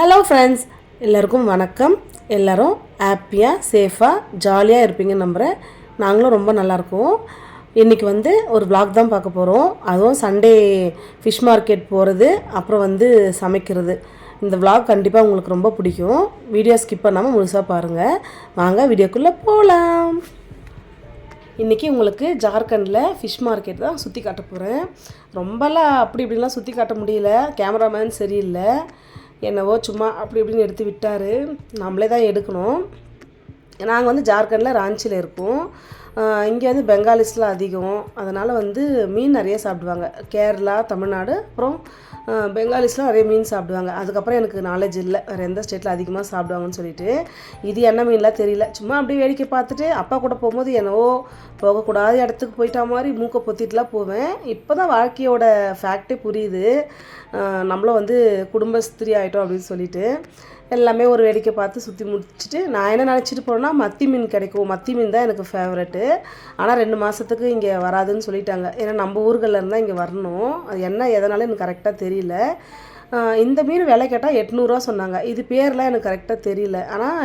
Hello friends எல்லாருக்கும் வணக்கம். எல்லோரும் ஹாப்பியாக சேஃபாக ஜாலியாக இருப்பீங்கன்னு நம்புகிறேன் நாங்களும் ரொம்ப நல்லாயிருக்கோம் இன்றைக்கி வந்து ஒரு விளாக் தான் பார்க்க போகிறோம் அதுவும் சண்டே ஃபிஷ் மார்க்கெட் போகிறது அப்புறம் வந்து சமைக்கிறது. இந்த விளாக் கண்டிப்பாக உங்களுக்கு ரொம்ப பிடிக்கும். வீடியோ ஸ்கிப் பண்ணாமல் முழுசாக பாருங்கள் வாங்க வீடியோக்குள்ளே போகலாம் இன்றைக்கி உங்களுக்கு ஜார்க்கண்டில் ஃபிஷ் மார்க்கெட் தான் சுற்றி காட்ட போகிறேன் ரொம்பலாம் அப்படி இப்படிலாம் சுற்றி காட்ட முடியல. கேமராமேன் சரியில்லை. என்னவோ சும்மா அப்படி இப்படின்னு எடுத்து விட்டார். நம்மளே தான் எடுக்கணும். நாங்கள் வந்து ஜார்க்கண்டில் ராஞ்சியில் இருக்கோம். இங்கே வந்து பெங்காலிஸ்லாம் அதிகம். அதனால் வந்து மீன் நிறைய சாப்பிடுவாங்க. கேரளா தமிழ்நாடு அப்புறம் பெங்காலிஸ்லாம் நிறைய மீன் சாப்பிடுவாங்க. அதுக்கப்புறம் எனக்கு நாலேஜ் இல்லை. வேறு எந்த ஸ்டேட்டில் அதிகமாக சாப்பிடுவாங்கன்னு சொல்லிட்டு. இது என்ன மீன்லாம் தெரியல. சும்மா அப்படியே வேடிக்கை பார்த்துட்டு அப்பா கூட போகும்போது என்னவோ போகக்கூடாத இடத்துக்கு போயிட்டா மாதிரி மூக்கை பொத்திட்டுலாம் போவேன். இப்போ தான் வாழ்க்கையோட ஃபேக்டே புரியுது. நம்மளும் வந்து குடும்பஸ்திரி ஆகிட்டோம் அப்படின்னு சொல்லிட்டு. எல்லாமே ஒரு வேடிக்கை பார்த்து சுற்றி முடிச்சுட்டு நான் என்ன நினச்சிட்டு போனேன்னா மத்தி மீன் கிடைக்கும். மத்தி மீன் தான் எனக்கு ஃபேவரெட்டு ஆனால் ரெண்டு மாதத்துக்கு இங்கே வராதுன்னு சொல்லிட்டாங்க. ஏன்னா நம்ம ஊர்களில் இருந்தால் இங்கே வரணும். அது என்ன எதனால எனக்கு கரெக்டாக தெரியல. இந்த மீன் விலை கேட்டால் எட்நூறுரூவா சொன்னாங்க. இது பேர்லாம் எனக்கு கரெக்டாக தெரியல. ஆனால்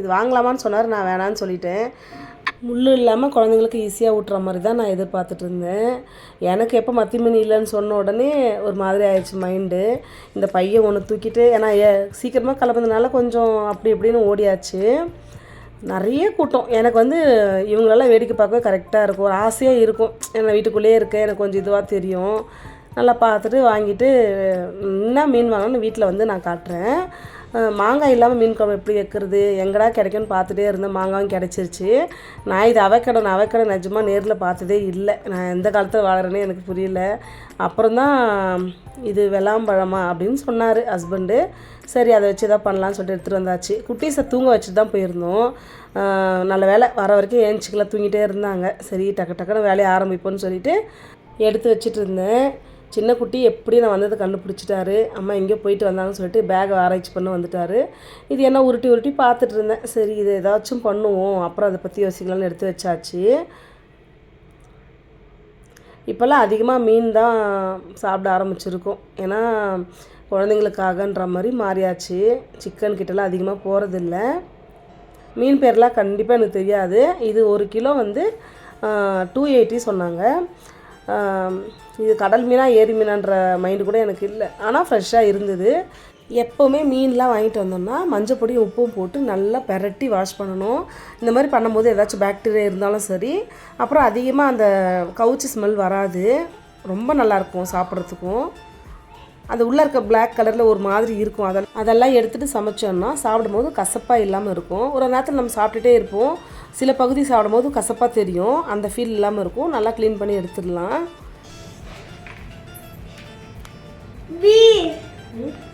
இது வாங்கலாமான்னு சொன்னார். நான் வேணான்னு சொல்லிட்டேன். முள் இல்லாமல் குழந்தைங்களுக்கு ஈஸியாக ஊட்டுற மாதிரி தான் நான் எதிர்பார்த்துட்டு இருந்தேன். எனக்கு எப்போ மத்தி மீன் இல்லைன்னு சொன்ன உடனே ஒரு மாதிரி ஆயிடுச்சு மைண்டு இந்த பையன் ஒன்று தூக்கிட்டு ஏன்னா ஏ- சீக்கிரமாக கிளம்புனதுனால கொஞ்சம் அப்படி இப்படின்னு ஓடியாச்சு. நிறைய கூட்டம். எனக்கு வந்து இவங்களெல்லாம் வேடிக்கை பார்க்கவே கரெக்டாக இருக்கும். ஒரு ஆசையாக இருக்கும். என்ன வீட்டுக்குள்ளேயே இருக்கேன். எனக்கு கொஞ்சம் இதுவாக தெரியும். நல்லா பார்த்துட்டு வாங்கிட்டு என்ன மீன் வாங்கணும்னு வீட்டில் வந்து நான் காட்டுறேன். மாங்காய் இல்லாமல் மீன் குழம்பு எப்படி வைக்கிறது? எங்கடா கிடைக்கும்னு பார்த்துட்டே இருந்தேன். மாங்காயும் கிடச்சிருச்சு. நான் இது அவக்கடை நான் அவக்கடை நிஜமாக நேரில் பார்த்ததே இல்லை. நான் எந்த காலத்தில் வாழறேனே எனக்கு புரியல. அப்புறம் தான் இது வெள்ளாம்பழமா அப்படின்னு சொன்னார் ஹஸ்பண்டு சரி அதை வச்சு தான் பண்ணலான்னு சொல்லிட்டு எடுத்துகிட்டு வந்தாச்சு. குட்டீஸை தூங்க வச்சுட்டு தான் போயிருந்தோம். நல்ல வேலை வர வரைக்கும் ஏஞ்சிக்கல தூங்கிட்டே இருந்தாங்க. சரி டக்கு டக்குன்னு வேலையை ஆரம்பிப்போன்னு சொல்லிட்டு எடுத்து வச்சுட்டு இருந்தேன். சின்ன குட்டி எப்படி நான் வந்ததை கண்டுபிடிச்சிட்டாரு அம்மா எங்கேயோ போயிட்டு வந்தாங்கன்னு சொல்லிட்டு பேகை ஆராய்ச்சி பண்ண வந்துட்டாரு. இது என்ன உருட்டி உருட்டி பார்த்துட்டு இருந்தேன். சரி இது ஏதாச்சும் பண்ணுவோம். அப்புறம் அதை பற்றி யோசிக்கலாம்னு எடுத்து வச்சாச்சு. இப்போல்லாம் அதிகமாக மீன் தான் சாப்பிட ஆரம்பிச்சிருக்கோம். ஏன்னா குழந்தைங்களுக்காகன்ற மாதிரி மாறியாச்சு. சிக்கன் கிட்டலாம் அதிகமாக போகிறதில்ல மீன் பேர்லாம் கண்டிப்பாக எனக்கு தெரியாது. இது ஒரு கிலோ வந்து டூ எயிட்டி சொன்னாங்க. இது கடல் மீனா ஏரி மீனான்ற மைண்டு கூட எனக்கு இல்லை. ஆனால் ஃப்ரெஷ்ஷாக இருந்தது. எப்போவுமே மீன்லாம் வாங்கிட்டு வந்தோம்னா மஞ்சள் பொடியும் உப்பும் போட்டு நல்லா பெரட்டி வாஷ் பண்ணணும். இந்த மாதிரி பண்ணும்போது ஏதாச்சும் பாக்டீரியா இருந்தாலும் சரி. அப்புறம் அதிகமாக அந்த கவுச்சி ஸ்மெல் வராது. ரொம்ப நல்லாயிருக்கும் சாப்பிட்றதுக்கும். அது உள்ளே இருக்க பிளாக் கலரில் ஒரு மாதிரி இருக்கும் அதெல்லாம் அதெல்லாம் எடுத்துகிட்டு சமைச்சோம்னா சாப்பிடும்போது கசப்பாக இல்லாமல் இருக்கும் ஒரு நேரத்தில் நம்ம சாப்பிட்டுட்டே இருப்போம் சில பகுதி சாப்பிடும்போது கசப்பாக தெரியும் அந்த ஃபீல் இல்லாமல் இருக்கும் நல்லா க்ளீன் பண்ணி எடுத்துடலாம் Beef.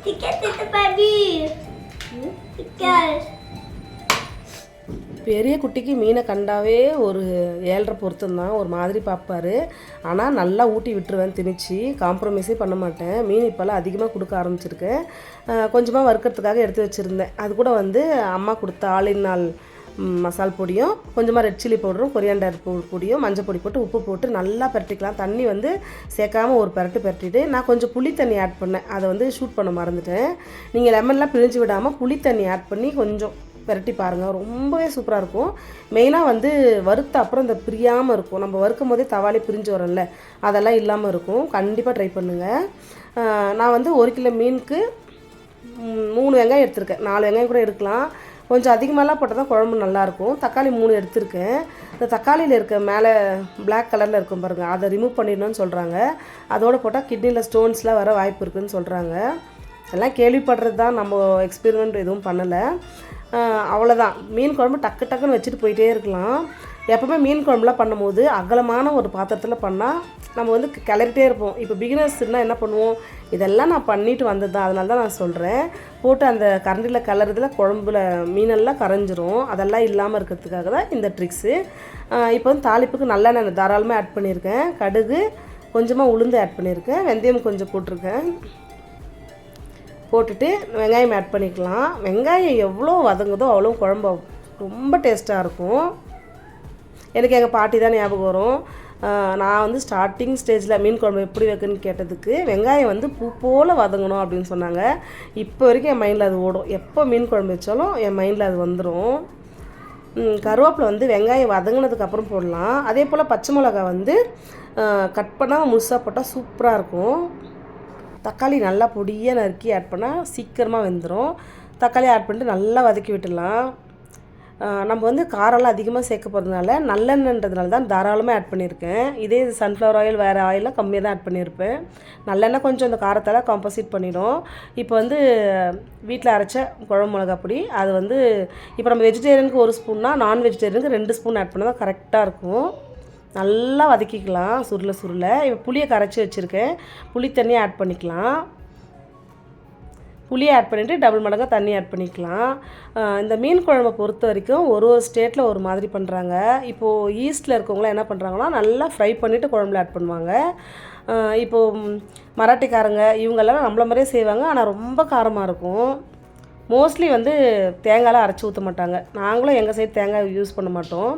Tiket itu Pak Mm? Tiket. பெரிய குட்டிக்கு மீனை கண்டாவே ஒரு ஏழரை பொருத்தந்தான் ஒரு மாதிரி பார்ப்பாரு. ஆனால் நல்லா ஊட்டி விட்டுருவேன் திணிச்சு. காம்ப்ரமைஸே பண்ண மாட்டேன். மீன் இப்போல்லாம் அதிகமாக கொடுக்க ஆரம்பிச்சிருக்கேன் கொஞ்சமாக வறுக்கிறதுக்காக எடுத்து வச்சுருந்தேன். அது கூட வந்து அம்மா கொடுத்த ஆளின் நாள் மசால் பொடியும் கொஞ்சமாக ரெட் சில்லி பவுடரும் கொரியாண்டர் பொடியும் மஞ்சள் பொடி போட்டு உப்பு போட்டு நல்லா பரட்டிக்கலாம். தண்ணி வந்து சேர்க்காமல் ஒரு பரட்டு பரட்டிட்டு நான் கொஞ்சம் புளி தண்ணி ஆட் பண்ணேன். அதை வந்து ஷூட் பண்ண மறந்துட்டேன். நீங்கள் லெமன்லாம் பிழிஞ்சு விடாமல் புளி தண்ணி ஆட் பண்ணி கொஞ்சம் பெரட்டி பாருங்கள் ரொம்பவே சூப்பராக இருக்கும். மெயினாக வந்து வறுத்த அப்புறம் இந்த பிரியாமல் இருக்கும். நம்ம வறுக்கும் போதே தவாலி பிரிஞ்சு வரும்ல அதெல்லாம் இல்லாமல் இருக்கும். கண்டிப்பாக ட்ரை பண்ணுங்கள் நான் வந்து ஒரு கிலோ மீனுக்கு மூணு வெங்காயம் எடுத்திருக்கேன். நாலு வெங்காயம் கூட எடுக்கலாம். கொஞ்சம் அதிகமாகலாம் போட்டால் தான் குழம்பு நல்லாயிருக்கும் தக்காளி மூணு எடுத்திருக்கேன். இந்த தக்காளியில் இருக்க மேலே பிளாக் கலரில் இருக்கும் பாருங்கள் அதை ரிமூவ் பண்ணிடணும்னு சொல்கிறாங்க அதோடு போட்டால் கிட்னியில் ஸ்டோன்ஸ்லாம் வர வாய்ப்பு இருக்குன்னு சொல்கிறாங்க எல்லாம் கேள்விப்படுறது தான் நம்ம எக்ஸ்பெரிமெண்ட் எதுவும் பண்ணலை. அவ்வளோதான் மீன் குழம்பு டக்கு டக்குன்னு வச்சுட்டு போயிட்டே இருக்கலாம். எப்போவுமே மீன் குழம்புலாம் பண்ணும்போது அகலமான ஒரு பாத்திரத்தில் பண்ணால் நம்ம வந்து கிளறிட்டே இருப்போம். இப்போ பிகினர்ஸ்னால் என்ன பண்ணுவோம்? இதெல்லாம் நான் பண்ணிட்டு வந்தது தான் அதனால தான் நான் சொல்கிறேன் போட்டு அந்த கரண்டியில் கலருதுல குழம்புல மீனெல்லாம் கரைஞ்சிரும். அதெல்லாம் இல்லாமல் இருக்கிறதுக்காக தான் இந்த ட்ரிக்ஸு இப்போ வந்து தாளிப்புக்கு நல்லெண்ணெய் தாராளமாக ஆட் பண்ணியிருக்கேன். கடுகு கொஞ்சமாக உளுந்து ஆட் பண்ணியிருக்கேன். வெந்தயம் கொஞ்சம் போட்டிருக்கேன். போட்டுட்டு வெங்காயம் ஆட் பண்ணிக்கலாம். வெங்காயம் எவ்வளோ வதங்குதோ அவ்வளோ குழம்பு ரொம்ப டேஸ்ட்டாக இருக்கும். எனக்கு எங்கள் பாட்டி தான் ஞாபகம் வரும். நான் வந்து ஸ்டார்டிங் ஸ்டேஜில் மீன் குழம்பு எப்படி வைக்கணும்னு கேட்டதுக்கு வெங்காயம் வந்து பூ போல் வதங்கணும் அப்படின்னு சொன்னாங்க. இப்போ வரைக்கும் என் மைண்டில் அது ஓடும். எப்போ மீன் குழம்பு வச்சாலும் என் மைண்டில் அது வந்துடும் கருவேப்பிலை வந்து வெங்காயம் வதங்கினதுக்கு அப்புறம் போடலாம். அதே போல் பச்சை மிளகா வந்து கட் பண்ணால் முழுசாக போட்டால் சூப்பராக இருக்கும். தக்காளி நல்லா பொடியாக நறுக்கி ஆட் பண்ணால் சீக்கிரமாக வெந்துடும் தக்காளி ஆட் பண்ணிட்டு நல்லா வதக்கி விட்டுடலாம். நம்ம வந்து காரம்லாம் அதிகமாக சேர்க்க போகிறதுனால நல்லெண்ணன்றதுனால தான் தாராளமாக ஆட் பண்ணியிருக்கேன். இதே சன்ஃப்ளவர் ஆயில் வேறு ஆயிலாம் கம்மியாக தான் ஆட் பண்ணியிருப்பேன். நல்லெண்ணெய் கொஞ்சம் இந்த காரத்தால் காம்பசிட் பண்ணிடும். இப்போ வந்து வீட்டில் அரைச்ச குழம்பு மிளகா பொடி அது வந்து இப்போ நம்ம வெஜிடேரியனுக்கு ஒரு ஸ்பூன்னா நான் வெஜிடேரியனுக்கு ரெண்டு ஸ்பூன் ஆட் பண்ணால் தான் கரெக்டாக இருக்கும். நல்லா வதக்கிக்கலாம் சுருளை சுருளை. இப்போ புளியை கரைச்சி வச்சுருக்கேன். புளி தண்ணி ஆட் பண்ணிக்கலாம். புளியை ஆட் பண்ணிவிட்டு டபுள் மடங்காக தண்ணி ஆட் பண்ணிக்கலாம். இந்த மீன் குழம்பை பொறுத்த வரைக்கும் ஒரு ஒரு ஸ்டேட்டில் ஒரு மாதிரி பண்ணுறாங்க இப்போது ஈஸ்ட்டில் இருக்கவங்களாம் என்ன பண்ணுறாங்கன்னா நல்லா ஃப்ரை பண்ணிவிட்டு குழம்புல ஆட் பண்ணுவாங்க. இப்போது மராட்டிக்காரங்க இவங்கெல்லாம் நம்மள மாதிரியே செய்வாங்க ஆனால் ரொம்ப காரமாக இருக்கும். மோஸ்ட்லி வந்து தேங்காயெலாம் அரைச்சி ஊற்ற மாட்டாங்க. நாங்களும் எங்கள் சைடு தேங்காய் யூஸ் பண்ண மாட்டோம்.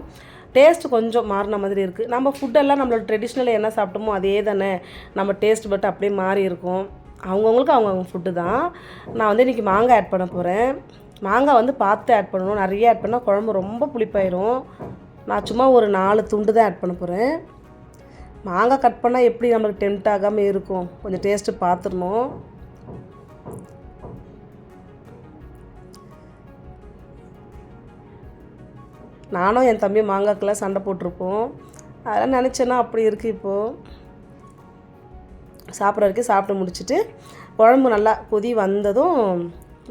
டேஸ்ட் கொஞ்சம் மாறின மாதிரி இருக்குது நம்ம ஃபுட்டெல்லாம் நம்மளோட ட்ரெடிஷ்னலில் என்ன சாப்பிட்டோமோ அதே தானே. நம்ம டேஸ்ட் பட் அப்படியே மாறி இருக்கும். அவங்கவுங்களுக்கு அவங்கவுங்க ஃபுட்டு தான். நான் வந்து இன்றைக்கி மாங்காய் ஆட் பண்ண போகிறேன் மாங்காய் வந்து பார்த்து ஆட் பண்ணணும். நிறைய ஆட் பண்ணால் குழம்பு ரொம்ப புளிப்பாயிரும். நான் சும்மா ஒரு நாலு துண்டு தான் ஆட் பண்ண போகிறேன் மாங்காய் கட் பண்ணால் எப்படி நம்மளுக்கு டெம்ட் ஆகாமல் இருக்கும். கொஞ்சம் டேஸ்ட்டு பார்த்துடணும். நானும் என் தம்பி மாங்காக்கெல்லாம் சண்டை போட்டிருப்போம். அதெல்லாம் நினச்சேன்னா அப்படி இருக்குது இப்போது சாப்பிட்ற வரைக்கும் சாப்பிட்டு முடிச்சுட்டு குழம்பு நல்லா கொதி வந்ததும்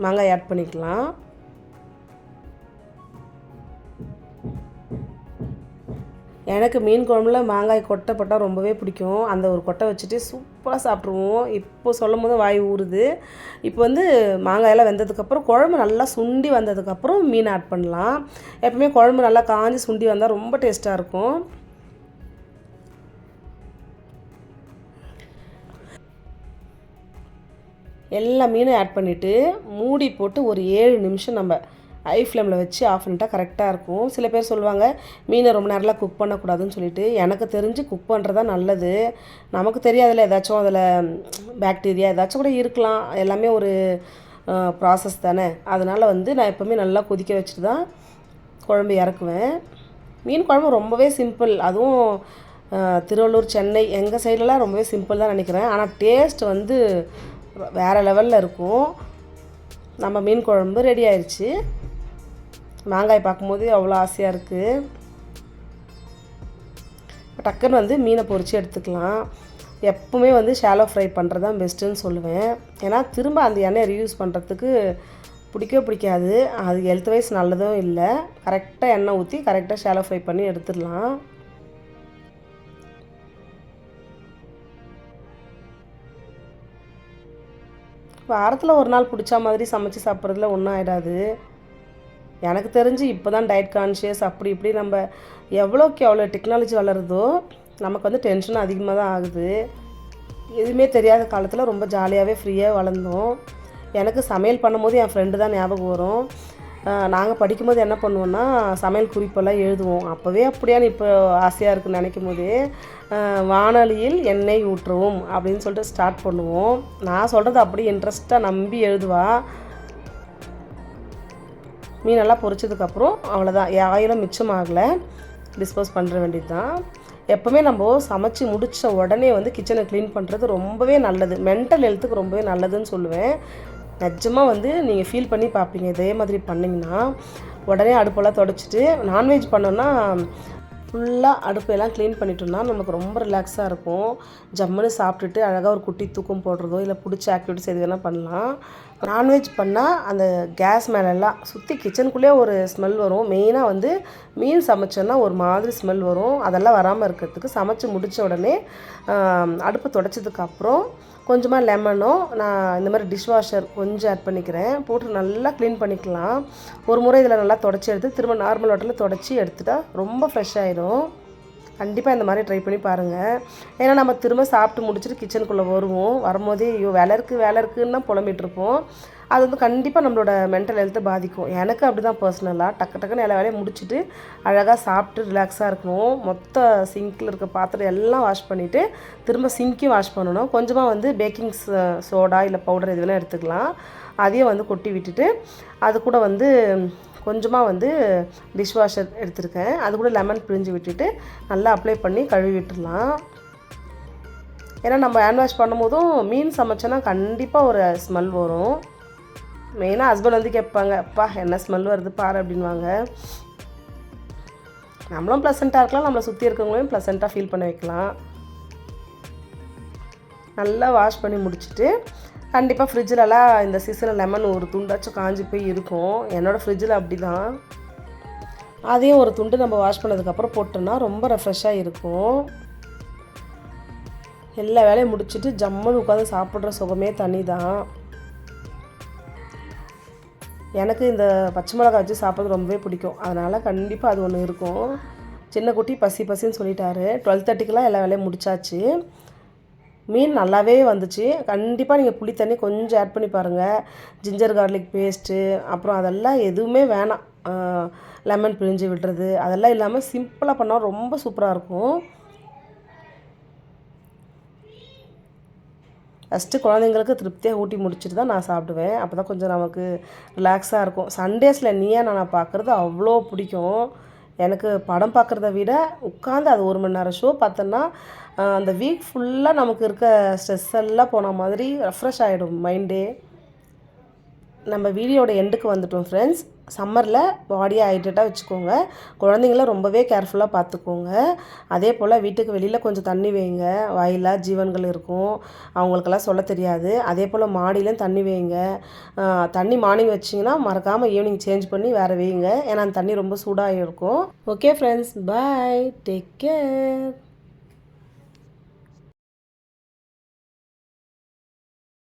மாங்காய் ஆட் பண்ணிக்கலாம். எனக்கு மீன் குழம்புல மாங்காய் கொட்டை போட்டால் ரொம்பவே பிடிக்கும். அந்த ஒரு கொட்டை வச்சுட்டு சூப்பராக சாப்பிட்ருவோம் இப்போ சொல்லும் போது வாய் ஊறுது. இப்போ வந்து மாங்காயெல்லாம் வெந்ததுக்கப்புறம் குழம்பு நல்லா சுண்டி வந்ததுக்கப்புறம் மீன் ஆட் பண்ணலாம். எப்பவுமே குழம்பு நல்லா காஞ்சி சுண்டி வந்தால் ரொம்ப டேஸ்ட்டாக இருக்கும். எல்லா மீனும் ஆட் பண்ணிவிட்டு மூடி போட்டு ஒரு ஏழு நிமிஷம் நம்ம ஹை ஃப்ளேமில் வச்சு ஆஃப் பண்ணிட்டா கரெக்டாக இருக்கும். சில பேர் சொல்லுவாங்க மீனை ரொம்ப நேரம்லாம் குக் பண்ணக்கூடாதுன்னு சொல்லிட்டு. எனக்கு தெரிஞ்சு குக் பண்ணுறதா நல்லது. நமக்கு தெரியாதுல்ல ஏதாச்சும் அதில் பேக்டீரியா ஏதாச்சும் கூட இருக்கலாம். எல்லாமே ஒரு ப்ராசஸ் தானே. அதனால் வந்து நான் எப்போவுமே நல்லா கொதிக்க வச்சுட்டு தான் குழம்பு இறக்குவேன். மீன் குழம்பு ரொம்பவே சிம்பிள் அதுவும் திருவள்ளூர் சென்னை எங்கள் சைட்லலாம் ரொம்பவே சிம்பிள் தான் நினைக்கிறேன். ஆனால் டேஸ்ட் வந்து வேறு லெவலில் இருக்கும். நம்ம மீன் குழம்பு ரெடி ஆயிடுச்சு மாங்காய் பார்க்கும்போது அவ்வளோ ஆசையாக இருக்குது டக்குன்னு வந்து மீனை பொரித்து எடுத்துக்கலாம். எப்பவுமே வந்து ஷாலோ ஃப்ரை பண்ணுறது தான் பெஸ்ட்டுன்னு சொல்லுவேன். ஏன்னா திரும்ப அந்த எண்ணெயை ரீயூஸ் பண்ணுறதுக்கு பிடிக்கவே பிடிக்காது. அது ஹெல்த் வைஸ் நல்லதும் இல்லை. கரெக்டாக எண்ணெய் ஊற்றி கரெக்டாக ஷாலோ ஃப்ரை பண்ணி எடுத்துடலாம். வாரத்தில் ஒரு நாள் பிடிச்ச மாதிரி சமைச்சு சாப்பிட்றதுல ஒன்றும் ஆகிடாது எனக்கு தெரிஞ்சு இப்போ தான் டயட் கான்ஷியஸ் அப்படி இப்படி நம்ம எவ்வளோக்கு எவ்வளோ டெக்னாலஜி வளருதோ நமக்கு வந்து டென்ஷன் அதிகமாக தான் ஆகுது. எதுவுமே தெரியாத காலத்தில் ரொம்ப ஜாலியாகவே ஃப்ரீயாக வளர்ந்தோம். எனக்கு சமையல் பண்ணும்போது என் ஃப்ரெண்டு தான் ஞாபகம் வரும். நாங்கள் படிக்கும்போது என்ன பண்ணுவோன்னா சமையல் குறிப்பெல்லாம் எழுதுவோம். அப்போவே அப்படியான்னு இப்போ ஆசையாக இருக்குன்னு நினைக்கும் போதே வானொலியில் எண்ணெய் ஊற்றவும் அப்படின்னு சொல்லிட்டு ஸ்டார்ட் பண்ணுவோம். நான் சொல்கிறது அப்படியே இன்ட்ரெஸ்ட்டாக நம்பி எழுதுவா. மீனெல்லாம் பொரிச்சதுக்கப்புறம் அவ்வளோதான் மிச்சம் ஆகலை டிஸ்போஸ் பண்ணுற வேண்டியது தான் எப்போவுமே நம்ம சமைச்சு முடித்த உடனே வந்து கிச்சனை க்ளீன் பண்ணுறது ரொம்பவே நல்லது. மென்டல் ஹெல்த்துக்கு ரொம்பவே நல்லதுன்னு சொல்லுவேன். நிஜமாக வந்து நீங்கள் ஃபீல் பண்ணி பார்ப்பீங்க. இதே மாதிரி பண்ணிங்கன்னா உடனே அடுப்பெல்லாம் தொடச்சிட்டு நான்வெஜ் பண்ணோன்னா ஃபுல்லாக அடுப்பையெல்லாம் க்ளீன் பண்ணிட்டோம்னா நமக்கு ரொம்ப ரிலாக்ஸாக இருக்கும். ஜம்முன்னு சாப்பிட்டுட்டு அழகாக ஒரு குட்டி தூக்கம் போடுறதோ இல்லை பிடிச்ச ஆக்டிவிட்டிஸ் எது வேணால் பண்ணலாம். நான்வெஜ் பண்ணால் அந்த கேஸ் மேலெல்லாம் சுற்றி கிச்சனுக்குள்ளேயே ஒரு ஸ்மெல் வரும். மெயினாக வந்து மீன் சமைச்சோன்னா ஒரு மாதிரி ஸ்மெல் வரும். அதெல்லாம் வராமல் இருக்கிறதுக்கு சமைச்சு முடித்த உடனே அடுப்பு தொடச்சதுக்கப்புறம் கொஞ்சமாக லெமனும் நான் இந்த மாதிரி டிஷ் வாஷர் கொஞ்சம் ஆட் பண்ணிக்கிறேன். போட்டு நல்லா க்ளீன் பண்ணிக்கலாம். ஒரு முறை இதில் நல்லா தொடச்சி எடுத்து திரும்ப நார்மல் வாட்டரில் தொடச்சி எடுத்துட்டால் ரொம்ப ஃப்ரெஷ் ஆகிடும் கண்டிப்பாக இந்த மாதிரி ட்ரை பண்ணி பாருங்கள் ஏன்னா நம்ம திரும்ப சாப்பிட்டு முடிச்சுட்டு கிச்சனுக்குள்ளே வருவோம். வரும்போதே ஐயோ வேலை இருக்குது வேலை இருக்குன்னு தான் புலம்பிகிட்ருப்போம் அது வந்து கண்டிப்பாக நம்மளோட மென்டல் ஹெல்த்தை பாதிக்கும். எனக்கு அப்படி தான் பர்சனலாக டக்கு டக்குன்னு எல்லா வேலையும் முடிச்சுட்டு அழகாக சாப்பிட்டு ரிலாக்ஸாக இருக்கணும். மொத்த சிங்கில் இருக்க பாத்திரம் எல்லாம் வாஷ் பண்ணிவிட்டு திரும்ப சிங்க்கையும் வாஷ் பண்ணணும். கொஞ்சமாக வந்து பேக்கிங் சோடா இல்லை பவுடர் இதுவெல்லாம் எடுத்துக்கலாம். அதையும் வந்து கொட்டி விட்டுட்டு அது கூட வந்து கொஞ்சமாக வந்து டிஷ் வாஷர் எடுத்திருக்கேன். அது கூட லெமன் பிழிஞ்சு விட்டுட்டு நல்லா அப்ளை பண்ணி கழுவி விட்டுடலாம். ஏன்னா நம்ம ஹேண்ட் வாஷ் பண்ணும்போதும் மீன் சமைச்சோன்னா கண்டிப்பாக ஒரு ஸ்மெல் வரும். மெயினாக ஹஸ்பண்ட் வந்து கேட்பாங்க அப்பா என்ன ஸ்மெல் வருது பாரு அப்படின்வாங்க நம்மளும் ப்ளசண்ட்டாக இருக்கலாம் நம்மளை சுற்றி இருக்கவங்களையும் ப்ளசண்ட்டாக ஃபீல் பண்ண வைக்கலாம். நல்லா வாஷ் பண்ணி முடிச்சுட்டு கண்டிப்பாக ஃப்ரிட்ஜிலலாம் இந்த சீசனில் லெமன் ஒரு துண்டாச்சும் காஞ்சி போய் இருக்கும். என்னோடய ஃப்ரிட்ஜில் அப்படி தான் அதையும் ஒரு துண்டு நம்ம வாஷ் பண்ணதுக்கப்புறம் போட்டோன்னா ரொம்ப ரெஃப்ரெஷ்ஷாக இருக்கும். எல்லா வேலையும் முடிச்சுட்டு ஜம்முன்னு உட்காந்து சாப்பிட்ற சுகமே தனி தான் எனக்கு இந்த பச்சை மிளகா வச்சு சாப்பிட்றது ரொம்பவே பிடிக்கும். அதனால் கண்டிப்பாக அது ஒன்று இருக்கும். சின்ன குட்டி பசி பசின்னு சொல்லிட்டாரு. டுவெல் தேர்ட்டிக்கெலாம் எல்லா வேலையும் முடிச்சாச்சு. மீன் நல்லாவே வந்துச்சு. கண்டிப்பாக நீங்கள் புளி தண்ணி கொஞ்சம் ஆட் பண்ணி பாருங்கள் ஜிஞ்சர் கார்லிக் பேஸ்ட்டு அப்புறம் அதெல்லாம் எதுவுமே வேணாம். லெமன் பிழிஞ்சு விடுறது. அதெல்லாம் இல்லாமல் சிம்பிளாக பண்ணால் ரொம்ப சூப்பராக இருக்கும். ஃபஸ்ட்டு குழந்தைங்களுக்கு திருப்தியாக ஊட்டி முடிச்சுட்டு தான் நான் சாப்பிடுவேன். அப்போ தான் கொஞ்சம் நமக்கு ரிலாக்ஸாக இருக்கும். சண்டேஸில் நீயா நான் பார்க்குறது அவ்வளோ பிடிக்கும். எனக்கு படம் பார்க்குறத விட உட்காந்து அது ஒரு மணி நேரம் ஷோ பார்த்தோன்னா அந்த வீக் ஃபுல்லாக நமக்கு இருக்க ஸ்ட்ரெஸ் எல்லாம் போன மாதிரி ரெஃப்ரெஷ் ஆகிடும் மைண்டே நம்ம வீடியோட எண்டுக்கு வந்துட்டோம் ஃப்ரெண்ட்ஸ் சம்மரில் பாடியை ஹைட்ரேட்டாக வச்சுக்கோங்க. குழந்தைங்கள ரொம்பவே கேர்ஃபுல்லாக பார்த்துக்கோங்க. அதே போல் வீட்டுக்கு வெளியில் கொஞ்சம் தண்ணி வைங்க. வாயிலா ஜீவன்கள் இருக்கும். அவங்களுக்கெல்லாம் சொல்ல தெரியாது. அதே போல் மாடியிலும் தண்ணி வைங்க. தண்ணி மார்னிங் வச்சிங்கன்னா மறக்காமல் ஈவினிங் சேஞ்ச் பண்ணி வேறு வைங்க. ஏன்னா அந்த தண்ணி ரொம்ப சூடாக இருக்கும் okay friends bye take care